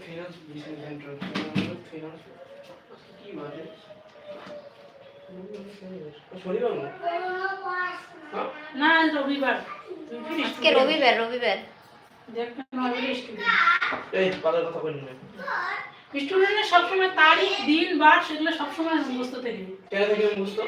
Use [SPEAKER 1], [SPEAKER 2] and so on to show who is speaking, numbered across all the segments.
[SPEAKER 1] Finance business centre finance কি শনিবার না?
[SPEAKER 2] রবিবার।
[SPEAKER 3] আজকে রবিবার রবিবার।
[SPEAKER 1] এই কথা
[SPEAKER 2] স্টুডেন্টের সবসময় তারিখ দিন বার সেগুলো সবসময় মুখস্থ থেকে
[SPEAKER 1] কেন থেকে বুঝতো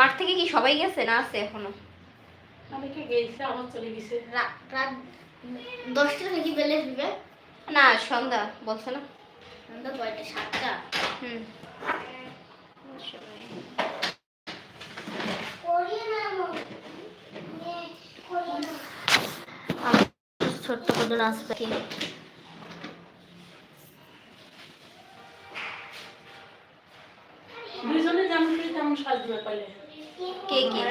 [SPEAKER 3] মাঠ থেকে কি সবাই গেছে না আছে এখনও?
[SPEAKER 2] অনেকে গেছে আমার চলে গেছে।
[SPEAKER 4] রাত রাত দশটা থেকে বেলে দিবে
[SPEAKER 3] না সন্ধ্যা বলছে না।
[SPEAKER 4] সন্ধ্যা কয়টা সাতটা।
[SPEAKER 3] হুম।
[SPEAKER 4] ছোট্ট করে নাচ পাখি
[SPEAKER 2] দুইজনে যেমন তেমন সাজবে পাইলে
[SPEAKER 3] কে কে?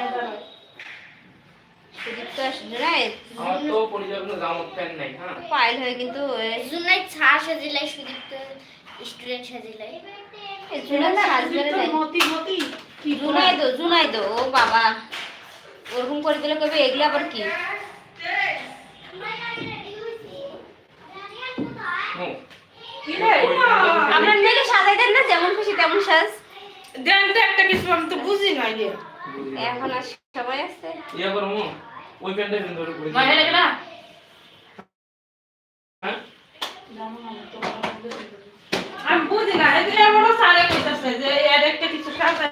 [SPEAKER 3] সুদীপ্ত আসলে না
[SPEAKER 1] আমার তো পরিচয় কোনো জামত প্যান্ট নাই হ্যাঁ।
[SPEAKER 3] পাইল হয়ে কিন্তু
[SPEAKER 4] জুনাই ছা সাজিলাই সুদীপ্ত স্টুডেন্ট সাজিলাই।
[SPEAKER 3] জুনাই সাজবে
[SPEAKER 2] তোর মতি মতি কি
[SPEAKER 3] জুনাই দো ও বাবা। ওরকম করে দিলে কবে? এগুলো আবার কি? মেয়েকে সাজাই দেন না? যেমন খুশি তেমন সাজ।
[SPEAKER 2] দেন তো একটা কিছু আমি তো বুঝি না রে।
[SPEAKER 3] এখন আর সময় আছে?
[SPEAKER 1] ইয়া করো মো ওই প্যান্টটা কিন্তু পড়ে
[SPEAKER 2] মাহে লাগে না?
[SPEAKER 1] হ্যাঁ?
[SPEAKER 2] আমি বুঝি না এদিকে এমন সারে কইতাছে যে এর একটা কিছু সাজা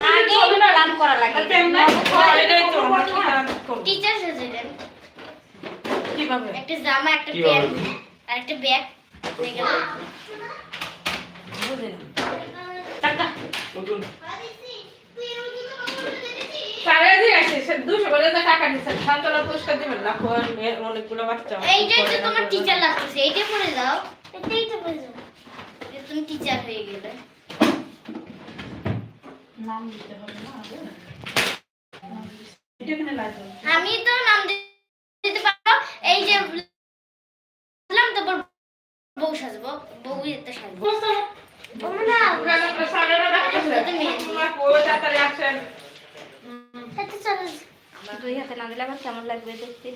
[SPEAKER 3] আগে গান করা লাগে।
[SPEAKER 2] এটাই তো আমার কি গান করব?
[SPEAKER 4] টিচার সাজিলেন
[SPEAKER 2] কীভাবে?
[SPEAKER 4] একটা জামা একটা প্যান্ট আর একটা ব্যাগ
[SPEAKER 2] বুঝি না। টাকা
[SPEAKER 1] নতুন
[SPEAKER 2] সারে দিয়ে দুশো করে তো টাকা দিচ্ছে সান্তনা পুরস্কার দিবেন না কোন অনেকগুলো বাচ্চা
[SPEAKER 4] এইটাই তো তোমার টিচার লাগতেছে এইটা পরে দাও এটাই তো পরে দাও তুমি টিচার হয়ে গেলে।
[SPEAKER 2] নাম দিতে হবে না আগে। নাম দিতে- এটা এখানে লাগবে
[SPEAKER 4] আমি তো নাম দিতে পারব। এই যে বললাম তারপর বউ সাজবো বউ এতে সাজবো। তোমরা না
[SPEAKER 3] দুই হাতে না দিলে আবার কেমন লাগবে দেখতে?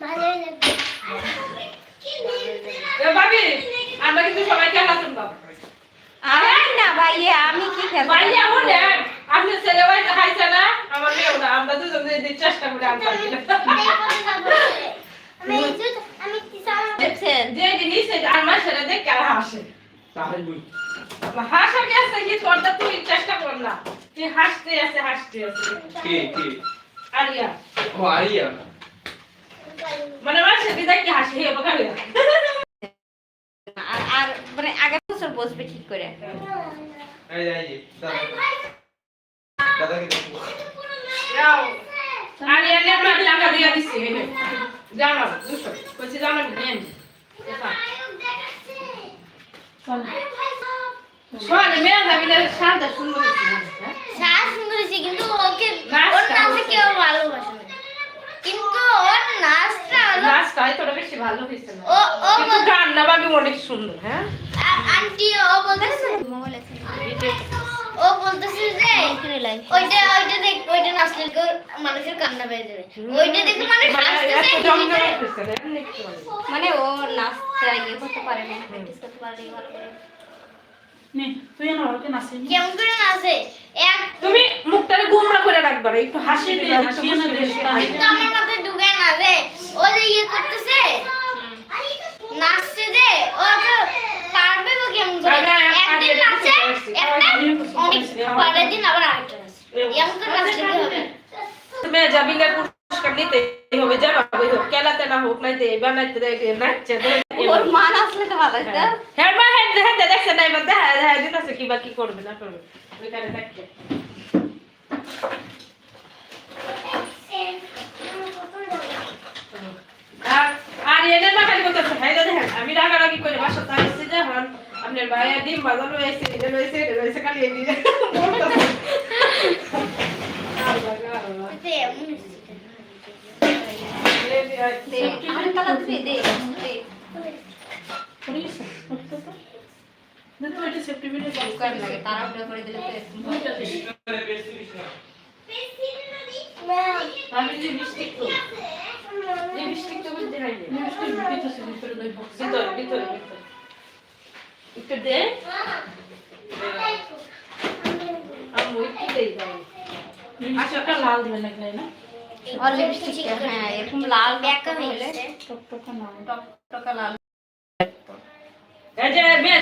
[SPEAKER 4] ভালোই লাগবে।
[SPEAKER 2] আমরা কিন্তু সবাইকে হাসুন বাবা?
[SPEAKER 3] আমি না ভাইয়ে আমি কি খেলব
[SPEAKER 2] ভাই এমন দেন আপনি ছেলে ভাই খাইছে না আমার মেয়েও না আমরা দুজন যদি চেষ্টা করে আনতে
[SPEAKER 4] আমি আমি
[SPEAKER 3] দেখছেন?
[SPEAKER 2] যে জিনিস আমার ছেলে দেখ কেন হাসে।
[SPEAKER 1] তাহলে
[SPEAKER 2] হাসা গেছে কি তোরটা তুই তুই হাসতে আছে হাসতে আছে।
[SPEAKER 1] কে কে?
[SPEAKER 2] আরিয়া।
[SPEAKER 1] ও আরিয়া।
[SPEAKER 2] মানে আমার সেটি দেখি হাসি হে বকা হইয়া।
[SPEAKER 3] আর আর মানে আগের বছর বসবে ঠিক করে।
[SPEAKER 1] এই এই দাদা। দেখো।
[SPEAKER 2] যাও। আরিয়া নে আমরা টাকা দিয়া দিছি হে জানো দুশো। কইছি জানো নেন শোন মেয়ে যাবি না সাদা সুন্দর হ্যাঁ
[SPEAKER 4] সাজ কিন্তু ওকে ওর নাচে কেউ ভালোবাসে না। কিন্তু ওর নাচটা হলো
[SPEAKER 2] নাচটাই তোরা বেশি ভালো হয়েছে না।
[SPEAKER 4] ও ও
[SPEAKER 2] গান না বাবি অনেক সুন্দর হ্যাঁ?
[SPEAKER 4] আন্টি ও বলতেছে
[SPEAKER 3] মোবাইল আছে
[SPEAKER 4] ও বলতেছে যে ওইটা ওইটা দেখ ওইটা নাচলে মানুষের কান্না পেয়ে যাবে। ওইটা দেখে
[SPEAKER 2] মানে মানে।
[SPEAKER 3] মানে ও নাচটা ইয়ে করতে পারে না প্র্যাকটিস করতে পারে না ভালো করে।
[SPEAKER 2] নে, তুই না ওকে নাচে
[SPEAKER 4] কেমন করে নাচে? এক
[SPEAKER 2] তুমি মুখটারে গুমরা করে রাখবা রে, একটু হাসি
[SPEAKER 5] হাসি দিয়ে
[SPEAKER 2] হাসি
[SPEAKER 5] হাসি
[SPEAKER 2] দিয়ে
[SPEAKER 5] দিয়ে
[SPEAKER 2] হাসি।
[SPEAKER 4] কিন্তু আমার মাথায় ঢুকে না রে ও যে ইয়ে করতেছে নাচছে যে ও তো পারবে বা কেমন করে? একদিন নাচে
[SPEAKER 2] একটু
[SPEAKER 4] একটা
[SPEAKER 2] করছি,
[SPEAKER 4] অনেক পরের দিন আবার আরেকটা নাচে। এমন করে নাচলে হবে?
[SPEAKER 2] তুমি যাবি না পুরস্কার নিতে হবে যাবা ওই হোক খেলাতে না হোক নাইতে বানাইতে নাচছে
[SPEAKER 3] ওর মান আসলে তো ভালো হতো
[SPEAKER 2] হ্যাঁ মা হ্যাঁ হ্যাঁ দেখছে না এবার দেখা দেখা দিতেছে কি বা কি করবে না করবে ওইখানে দেখছে আর আর এনে না খালি করতেছে হ্যাঁ দেখেন আমি রাগারাগি করে বাসা তো আসছি যখন আপনার ভাই ডিম বাজানো হয়েছে এটা রয়েছে এটা রয়েছে খালি এই দিয়ে একটু দে আমি একটু দেই আচ্ছা একটা লাল দিবেন তাই না?
[SPEAKER 3] আর লিপস্টিক হ্যাঁ এরকম লাল
[SPEAKER 4] ব্যাকা
[SPEAKER 3] হলে
[SPEAKER 4] হয়েছে
[SPEAKER 3] টকটকা লাল
[SPEAKER 2] এই যে মেয়ে